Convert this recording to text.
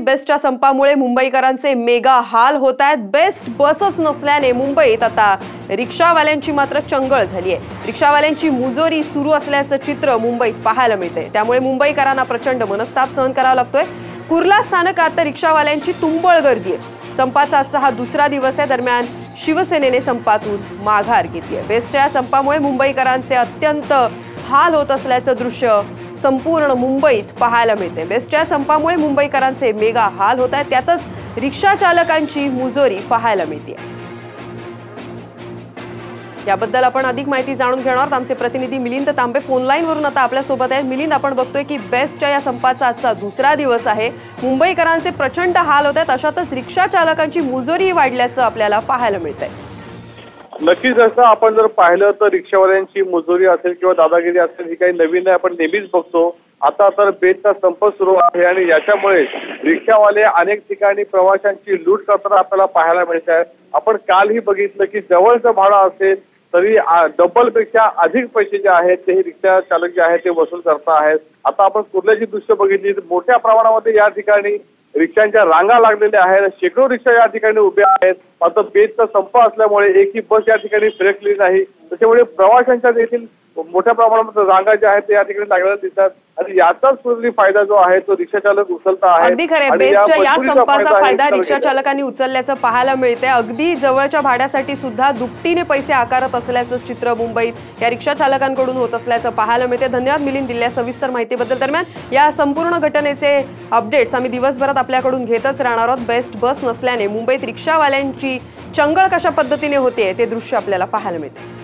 बेस्टच्या संपामुळे मुंबईकरांचे मेगा हाल होत आहेत. बेस्ट बसच नसल्याने मुंबईत आता रिक्षावाल्यांची मात्र चंगळ झाली आहे. रिक्षावाल्यांची मुजोरी सुरू असल्याचं चित्र मुंबईत पाहायला मिळते त्यामुळे मुंबईकरांना प्रचंड मनस्ताप सहन करावा लागतोय. कुर्ला स्थानकात तर रिक्षावाल्यांची तुंबळ गर्दी आहे. संपाचा आजचा हा दुसरा दिवस आहे. दरम्यान शिवसेनेने संपातून माघार घेतली आहे. बेस्टच्या संपामुळे मुंबईकरांचे अत्यंत हाल होत असल्याचं दृश्य संपूर्ण मुंबईत पाहायला मिळते. बेस्टच्या संपामुळे मुंबईकरांचे मेगा हाल होत आहेत. त्यातच रिक्षा चालकांची मुजोरी पाहायला मिळते याबद्दल आपण अधिक माहिती जाणून घेणार आहोत. आमचे प्रतिनिधी मिलिंद तांबे फोनलाईन वरून आता आपल्यासोबत आहेत. मिलिंद आपण बघतोय की बेस्टच्या या संपाचा आजचा दुसरा दिवस आहे. मुंबईकरांचे प्रचंड हाल होत आहेत. अशातच रिक्षा चालकांची मुजोरीही वाढल्याचं आपल्याला पाहायला मिळतंय. नक्कीच असं आपण जर पाहिलं तर रिक्षावाल्यांची मजुरी असेल किंवा दादागिरी असेल ही काही नवीन नाही आपण नेहमीच बघतो. आता तर बेटचा संप सुरू आहे आणि याच्यामुळे रिक्षावाले अनेक ठिकाणी प्रवाशांची लूट करताना आपल्याला पाहायला मिळत आहे. आपण कालही बघितलं की जवळचं भाडं असेल तरी डबलपेक्षा अधिक पैसे जे आहेत ते रिक्षा चालक जे आहेत ते वसूल करता आहेत. आता आपण कुर्ल्याची दृश्य बघितली मोठ्या प्रमाणामध्ये या ठिकाणी रिक्षांच्या रांगा लागलेल्या आहेत. शेकडो रिक्षा या ठिकाणी उभ्या आहेत. मात्र बेसचा संप असल्यामुळे एकही बस या ठिकाणी फिरकली नाही. त्याच्यामुळे प्रवाशांच्या देखील मोठ्या प्रमाणामध्ये रांगा ज्या आहेत ते या ठिकाणी लागलेल्या दिसतात. आणि याचाच फायदा जो आहे तो रिक्षा चालक उचलता आहे. अगदी खरे बेस्टच्या या संपाचा फायदा रिक्षा. चालकांनी उचलल्याचं पाहायला मिळते अगदी जवळच्या भाड्यासाठी सुद्धा दुपटीने पैसे आकारत असल्याचं चित्र मुंबईत या रिक्षा चालकांकडून होत असल्याचं पाहायला मिळते धन्यवाद मिलिंद दिल्या सविस्तर माहितीबद्दल. दरम्यान या संपूर्ण घटनेचे अपडेट्स आम्ही दिवसभरात आपल्याकडून घेतच राहणार आहोत. बेस्ट बस नसल्याने मुंबईत रिक्षावाल्यांची चंगळ कशा पद्धतीने होते ते दृश्य आपल्याला पाहायला मिळते